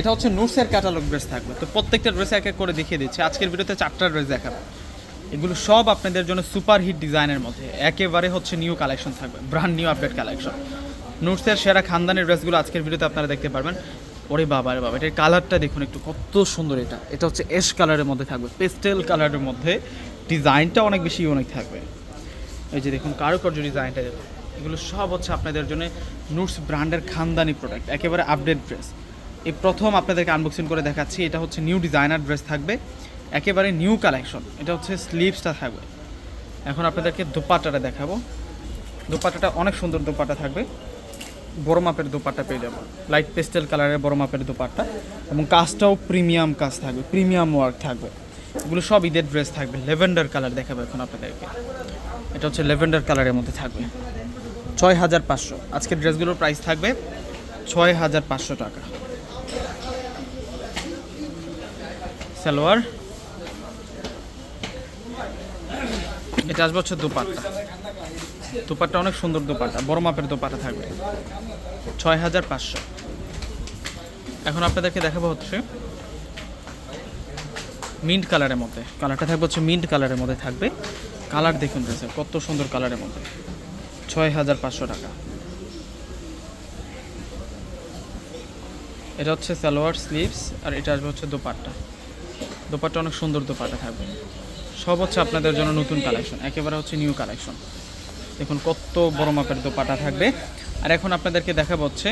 এটা হচ্ছে নুটসের catalogue dress থাকবে। তো প্রত্যেকটা ড্রেস এক এক করে দেখিয়ে দিচ্ছি। আজকের ভিডিওতে চারটা ড্রেস দেখাবো। এগুলো সব আপনাদের জন্য সুপার হিট ডিজাইনের মধ্যে। একেবারে হচ্ছে নিউ কালেকশন থাকবে। ব্র্যান্ড নিউ আপডেট কালেকশন নুটসের সেরা খানদানি ড্রেসগুলো আজকের ভিডিওতে আপনারা দেখতে পারবেন। ওরে বাবা, রে বাবা, এটার কালারটা দেখুন একটু, কত সুন্দর এটা। এটা হচ্ছে এশ কালারের মধ্যে থাকবে। পেস্টেল কালারের মধ্যে ডিজাইনটা অনেক বেশি ইউনিক থাকবে। এই যে দেখুন, কারুকার্য ডিজাইনটা দেখুন এগুলো সব হচ্ছে আপনাদের জন্য নুটস ব্র্যান্ডের খানদানি প্রোডাক্ট একেবারে আপডেট ড্রেস এই প্রথম আপনাদেরকে আনবক্সিং করে দেখাচ্ছি, এটা হচ্ছে নিউ ডিজাইনার ড্রেস থাকবে, একেবারে নিউ কালেকশন এটা হচ্ছে স্লিভসটা থাকবে। এখন আপনাদেরকে দোপাট্টাটা দেখাবো। দোপাট্টাটা অনেক সুন্দর দোপাট্টা থাকবে, বড় মাপের দোপাট্টা পেয়ে যাব। লাইট পেস্টেল কালারের বড় মাপের দোপাট্টা এবং কাজটাও প্রিমিয়াম কাজ থাকবে প্রিমিয়াম ওয়ার্ক থাকবে। এগুলো সব ঈদের ড্রেস থাকবে লেভেন্ডার কালার দেখাবো এখন আপনাদেরকে। এটা হচ্ছে লেভেন্ডার কালারের মধ্যে থাকবে। ছয় হাজার পাঁচশো। আজকের ড্রেসগুলোর প্রাইস থাকবে ছয় হাজার পাঁচশো টাকা। সালোয়ার। এটা আসবে হচ্ছে দুপাট্টা। দুপাট্টা অনেক সুন্দর দুপাট্টা, বড় মাপের দুপাট্টা থাকবে। ছয় হাজার পাঁচশো। এখন আপনাদেরকে দেখাবো হচ্ছে মিন্ট কালারের মধ্যে। কালারটা থাকবে হচ্ছে মিন্ট কালারের মধ্যে থাকবে। কালার দেখুন রয়েছে কত সুন্দর কালারের মধ্যে। ছয় হাজার পাঁচশো টাকা। এটা হচ্ছে সালোয়ার স্লিভস আর এটা আসবে হচ্ছে দোপাট্টা। দোপাট্টা অনেক সুন্দর দোপাট্টা থাকবে। সব হচ্ছে আপনাদের জন্য নতুন কালেকশন, একেবারে হচ্ছে নিউ কালেকশন। দেখুন কত বড় মাপের দোপাট্টা থাকবে। আর এখন আপনাদেরকে দেখাবো হচ্ছে,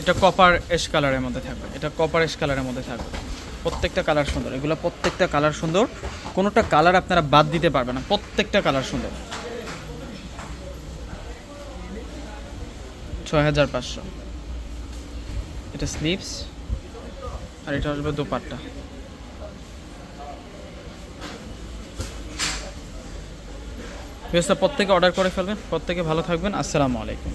এটা কপার এশ কালারের মধ্যে থাকবে। এটা কপার এশ কালারের মধ্যে থাকবে। প্রত্যেকটা কালার সুন্দর। এগুলো প্রত্যেকটা কালার সুন্দর। কোনোটা কালার আপনারা বাদ দিতে পারবেন না। প্রত্যেকটা কালার সুন্দর। ছয় হাজার পাঁচশো। এটা স্লিভস আর এটা আসবে দোপাট্টা। প্রত্যেকে অর্ডার করে ফেলবেন প্রত্যেকে ভালো থাকবেন আসসালামু আলাইকুম।